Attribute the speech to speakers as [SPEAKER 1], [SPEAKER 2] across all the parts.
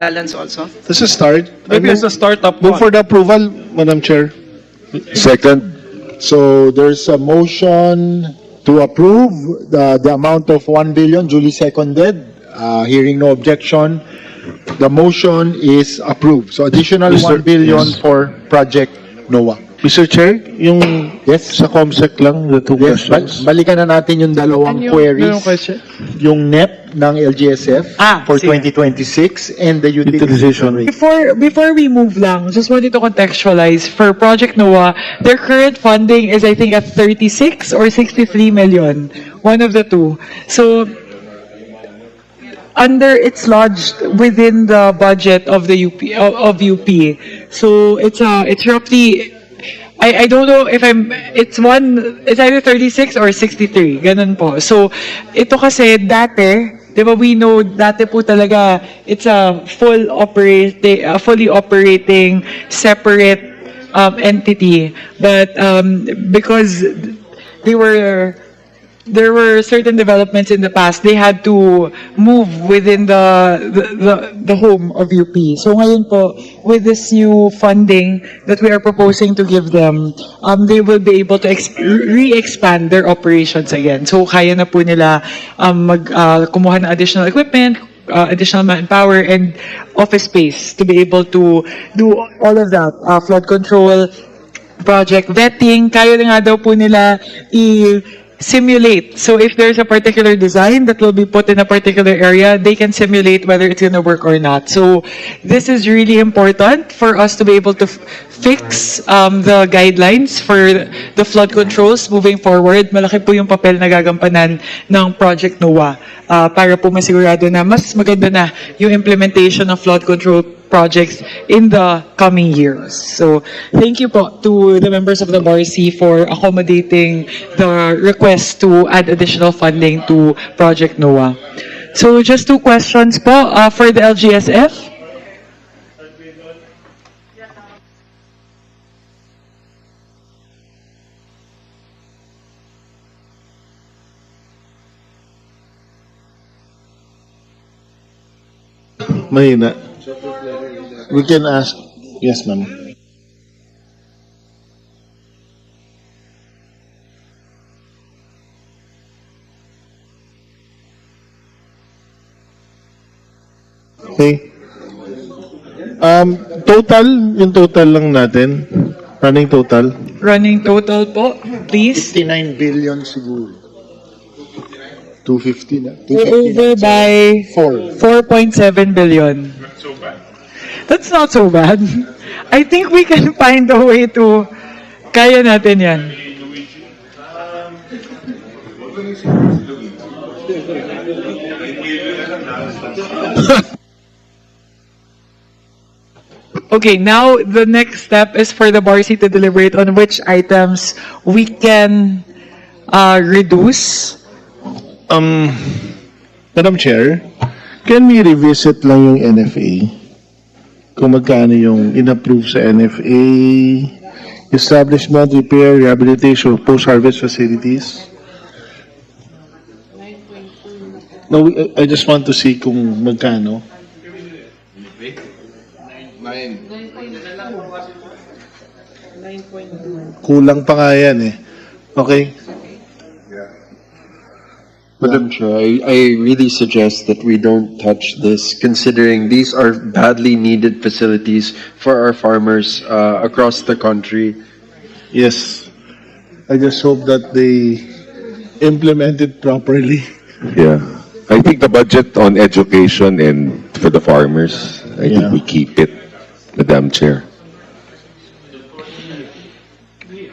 [SPEAKER 1] balance also.
[SPEAKER 2] This is start.
[SPEAKER 3] Maybe as a startup
[SPEAKER 2] Move
[SPEAKER 3] one.
[SPEAKER 2] for the approval, Madam Chair.
[SPEAKER 4] Second.
[SPEAKER 5] So there's a motion to approve the, the amount of 1 billion duly seconded. Uh, hearing no objection, the motion is approved. So additional
[SPEAKER 2] Mr.
[SPEAKER 5] 1 billion
[SPEAKER 2] Yes.
[SPEAKER 5] for Project NOAA.
[SPEAKER 2] Mr. Chair, yung
[SPEAKER 5] Yes?
[SPEAKER 2] sa COMSEC lang, the two
[SPEAKER 5] Yes, bal-
[SPEAKER 2] questions.
[SPEAKER 5] balikan na natin yung dalawang queries.
[SPEAKER 2] Yung question?
[SPEAKER 5] Yung NEP ng LGSF
[SPEAKER 1] Ah,
[SPEAKER 5] for
[SPEAKER 1] sige.
[SPEAKER 5] 2026 and the utilization
[SPEAKER 2] Utilization
[SPEAKER 5] rate.
[SPEAKER 6] Before before we move lang, just wanted to contextualize for Project NOAA, their current funding is I think at 36 or 63 million, one of the two. So under it's lodged within the budget of the UP of, of UP. So it's uh it's roughly I, I don't know if I'm, it's one, it's either 36 or 63, ganun po. So, ito kasi dati, di ba we know, dati po talaga, it's a full operating, a fully operating, separate um, entity. But um, because they were, there were certain developments in the past, they had to move within the, the, the, the home of UP. So ngayon po, with this new funding that we are proposing to give them, um, they will be able to re-expand their operations again. So kaya na po nila um, mag, uh, kumuha ng additional equipment, uh, additional manpower, and office space to be able to do all of that. Uh, flood control, project vetting, kaya na nga daw po nila i- simulate. So if there's a particular design that will be put in a particular area, they can simulate whether it's going to work or not. So this is really important for us to be able to fix um, the guidelines for the flood controls moving forward. Malaki po yung papel na gagampanan ng Project NOAA uh, para po masigurado na mas maganda na yung implementation of flood control projects in the coming years. So, thank you po to the members of the BARC for accommodating the request to add additional funding to Project NOAA. So, just two questions po uh, for the LGSF.
[SPEAKER 2] Mahina. We can ask, yes ma'am. Okay. Um, total, yung total lang natin. Running total.
[SPEAKER 6] Running total po, please.
[SPEAKER 5] 59 billion siguro. 250 na.
[SPEAKER 6] We're over by
[SPEAKER 5] 4.
[SPEAKER 6] 4.7 billion. That's not so bad. I think we can find a way to kaya natin yan. Okay, now the next step is for the BARC to deliberate on which items we can uh, reduce
[SPEAKER 2] Um, Madam Chair, can we revisit lang yung NFA? Kung magkano yung in-approve sa NFA, establishment, repair, rehabilitation of post-harvest facilities? No, I just want to see kung magkano. Kulang pa nga yan eh. Okay?
[SPEAKER 4] Madam Chair, I, I really suggest that we don't touch this, considering these are badly needed facilities for our farmers uh, across the country.
[SPEAKER 2] Yes. I just hope that they implement it properly.
[SPEAKER 7] Yeah. I think the budget on education and for the farmers, I
[SPEAKER 2] Yeah.
[SPEAKER 7] think we keep it, Madam Chair.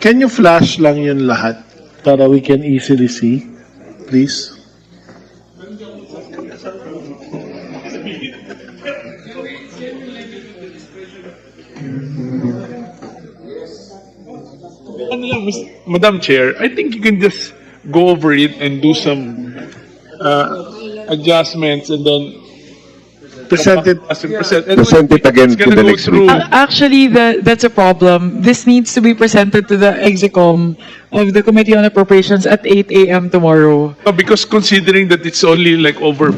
[SPEAKER 2] Can you flash lang yun lahat para we can easily see, please?
[SPEAKER 3] Ano lang, Mis- Madam Chair, I think you can just go over it and do some uh, adjustments and then
[SPEAKER 2] Present it.
[SPEAKER 3] as in present. And
[SPEAKER 7] Present it again
[SPEAKER 3] it's
[SPEAKER 7] to
[SPEAKER 3] gonna
[SPEAKER 7] the
[SPEAKER 3] go
[SPEAKER 7] next
[SPEAKER 3] through-
[SPEAKER 6] Uh, Actually, the, that's a problem. This needs to be presented to the execom of the Committee on Appropriations at 8 a.m. tomorrow.
[SPEAKER 3] No, because considering that it's only like over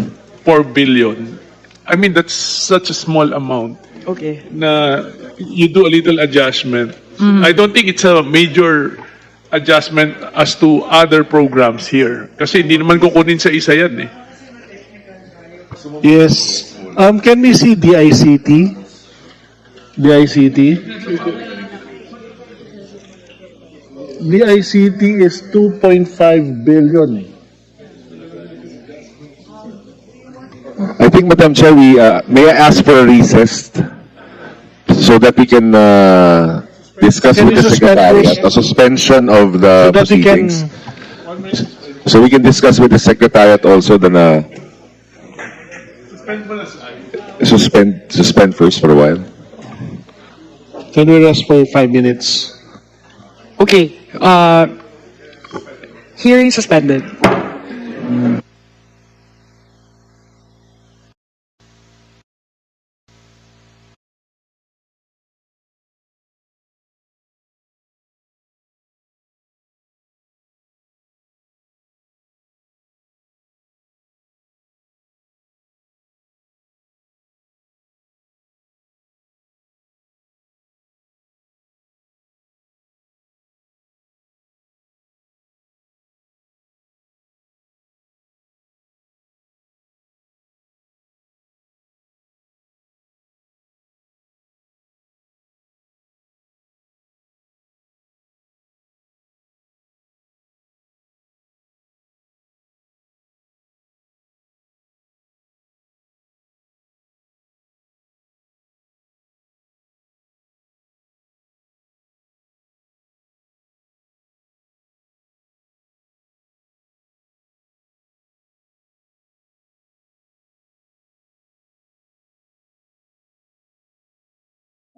[SPEAKER 3] 4 billion, I mean, that's such a small amount
[SPEAKER 6] Okay.
[SPEAKER 3] na you do a little adjustment. I don't think it's a major adjustment as to other programs here. Kasi hindi naman kukunin sa isa yan eh.
[SPEAKER 2] Yes. Um, can we see DICT? DICT? DICT is 2.5 billion.
[SPEAKER 7] I think, Madam Chair, we, uh, may I ask for a recess so that we can, uh, discuss with the
[SPEAKER 2] suspend
[SPEAKER 7] Secretariat,
[SPEAKER 2] this?
[SPEAKER 7] a suspension of the
[SPEAKER 2] So that we can,
[SPEAKER 7] proceedings. So we can discuss with the Secretariat also the, uh, suspend, suspend first for a while.
[SPEAKER 2] can we rest for five minutes?
[SPEAKER 6] Okay. Uh, hearing suspended.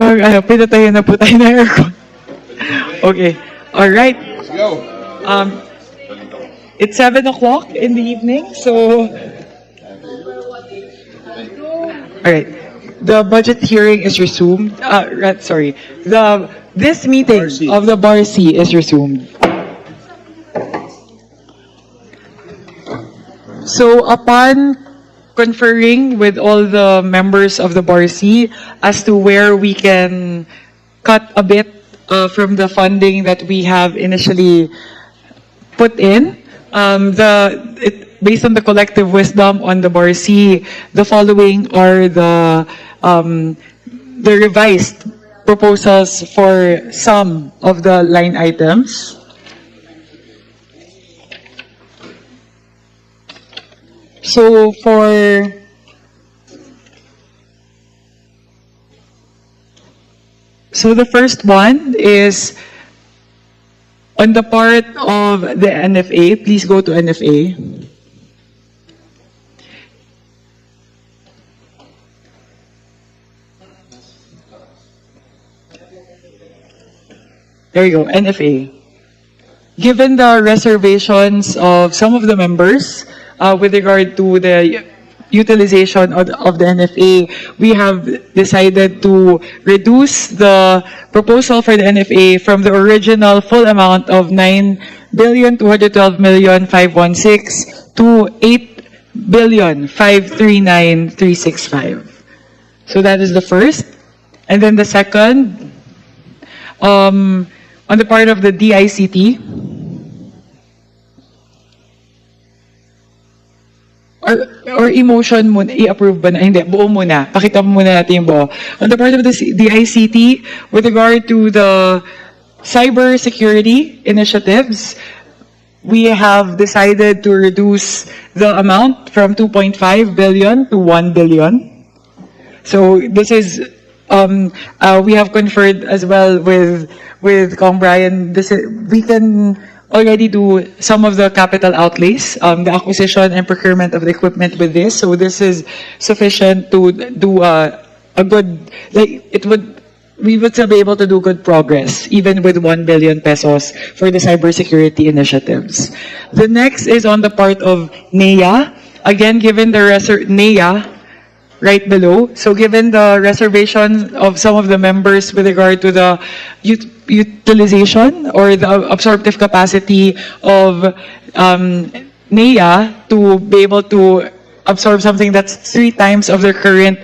[SPEAKER 6] Ano, pinatayin na po tayo ng aircon. Okay. Alright. Let's go. Um, it's 7 o'clock in the evening, so... Alright. The budget hearing is resumed. Uh, sorry. The, this meeting of the Bar C is resumed. So upon conferring with all the members of the Bar C as to where we can cut a bit uh, from the funding that we have initially put in. Um, the it, based on the collective wisdom on the Bar C, the following are the um, the revised proposals for some of the line items. So for So the first one is on the part of the NFA, please go to NFA. There you go, NFA. Given the reservations of some of the members uh, with regard to the utilization of, of the NFA, we have decided to reduce the proposal for the NFA from the original full amount of 9 billion 212 million 516 to 8 billion 539 365. So that is the first. And then the second, um, on the part of the DICT, or, or emotion muna, i-approve ba na? Hindi, buo muna. Pakita mo muna natin yung buo. On the part of the, the ICT, with regard to the cyber security initiatives, we have decided to reduce the amount from 2.5 billion to 1 billion. So this is, um, uh, we have conferred as well with, with Kong Brian, this is, we can already do some of the capital outlays, um, the acquisition and procurement of the equipment with this. So this is sufficient to do a, a good, like, it would, we would still be able to do good progress, even with 1 billion pesos for the cybersecurity initiatives. The next is on the part of NEA. Again, given the NEA, right below. So given the reservation of some of the members with regard to the ut- utilization or the absorptive capacity of um, NEA to be able to absorb something that's three times of their current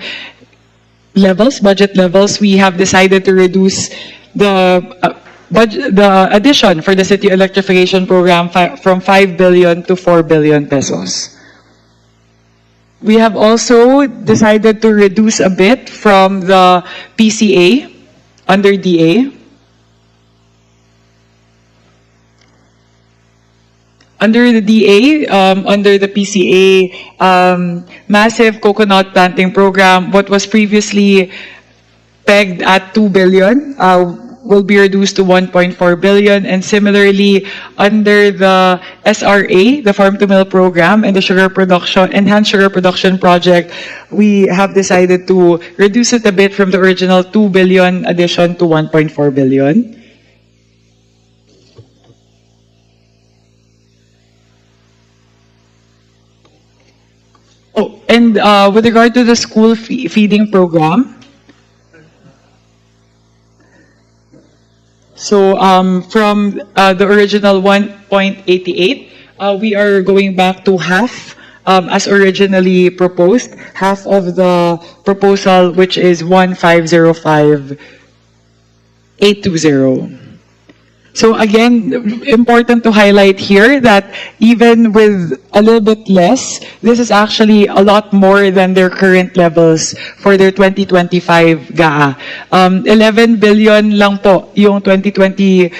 [SPEAKER 6] levels, budget levels, we have decided to reduce the uh, budget, the addition for the city electrification program fi- from 5 billion to 4 billion pesos. We have also decided to reduce a bit from the PCA under DA. Under the DA, um, under the PCA, um, massive coconut planting program, what was previously pegged at 2 billion, uh, will be reduced to 1.4 billion. And similarly, under the SRA, the Farm to Mill program and the sugar production, enhanced sugar production project, we have decided to reduce it a bit from the original 2 billion addition to 1.4 billion. Oh, and uh, with regard to the school fe- feeding program, So um, from uh, the original 1.88, uh, we are going back to half um, as originally proposed, half of the proposal, which is 1505820. So again, important to highlight here that even with a little bit less, this is actually a lot more than their current levels for their 2025 GAA. Um, 11 billion lang po yung 2025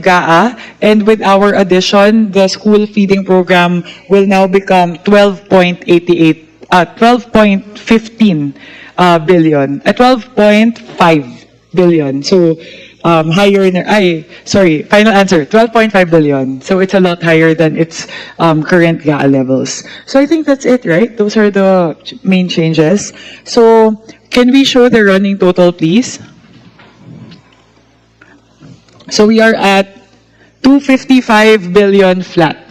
[SPEAKER 6] GAA and with our addition, the school feeding program will now become 12.88 uh, 12.15 uh, billion, uh, 12.5 billion. So, um, higher, na, ay, sorry, final answer, 12.5 billion. So it's a lot higher than its um, current GAA levels. So I think that's it, right? Those are the main changes. So can we show the running total, please? So we are at 255 billion flat.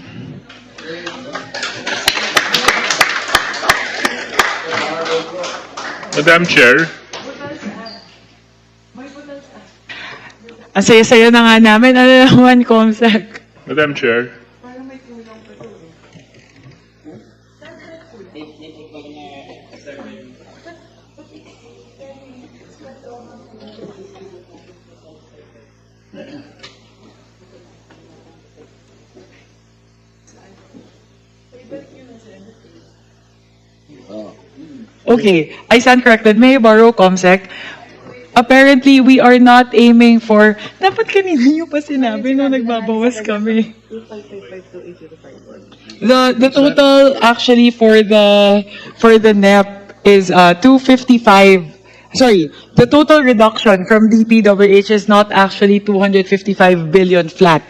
[SPEAKER 3] Madam Chair,
[SPEAKER 6] Ang saya-saya na nga namin. Ano naman, Comsec?
[SPEAKER 3] Madam Chair.
[SPEAKER 6] Okay, I stand corrected. May I borrow Comsec? Apparently, we are not aiming for... Dapat kanina nyo pa sinabi nung nagbabawas kami. The the total actually for the for the NEP is uh 255 sorry the total reduction from DPWH is not actually 255 billion flat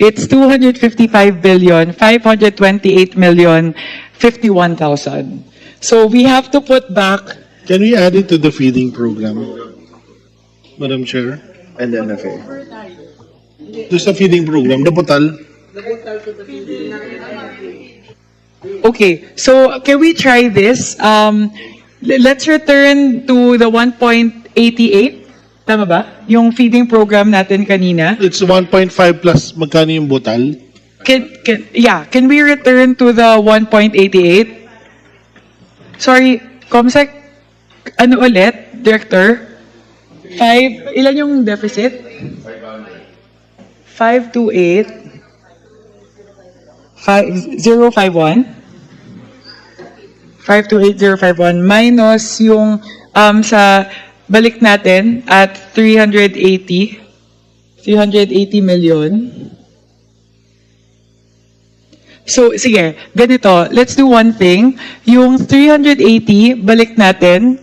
[SPEAKER 6] it's 255 billion 528 million 51,000 so we have to put back
[SPEAKER 2] Can we add it to the feeding program? Madam Chair?
[SPEAKER 4] And the NFA.
[SPEAKER 2] Do sa feeding program, nabutal?
[SPEAKER 6] Okay, so can we try this? Um, let's return to the 1.88. Tama ba? Yung feeding program natin kanina.
[SPEAKER 2] It's 1.5 plus magkano yung butal?
[SPEAKER 6] Can, can, yeah, can we return to the 1.88? Sorry, Comsec, ano ulit, Director? Five, ilan yung deficit? 528. 5051. 528051 minus yung um, sa balik natin at 380. 380 million. So, sige, ganito. Let's do one thing. Yung 380, balik natin.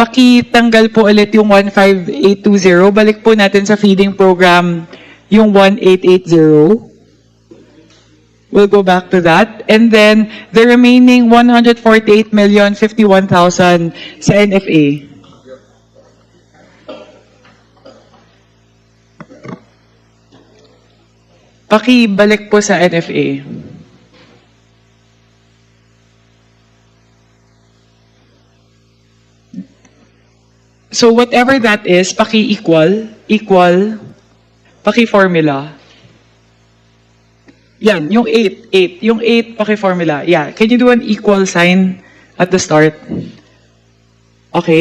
[SPEAKER 6] Pakitanggal po ulit yung 15820. Balik po natin sa feeding program yung 1880. We'll go back to that. And then, the remaining 148 million 51,000 sa NFA. Pakibalik po sa NFA. So whatever that is, paki-equal, equal, paki-formula. Yan, yung 8, 8. Yung 8 paki-formula. Yeah. Can you do an equal sign at the start? Okay.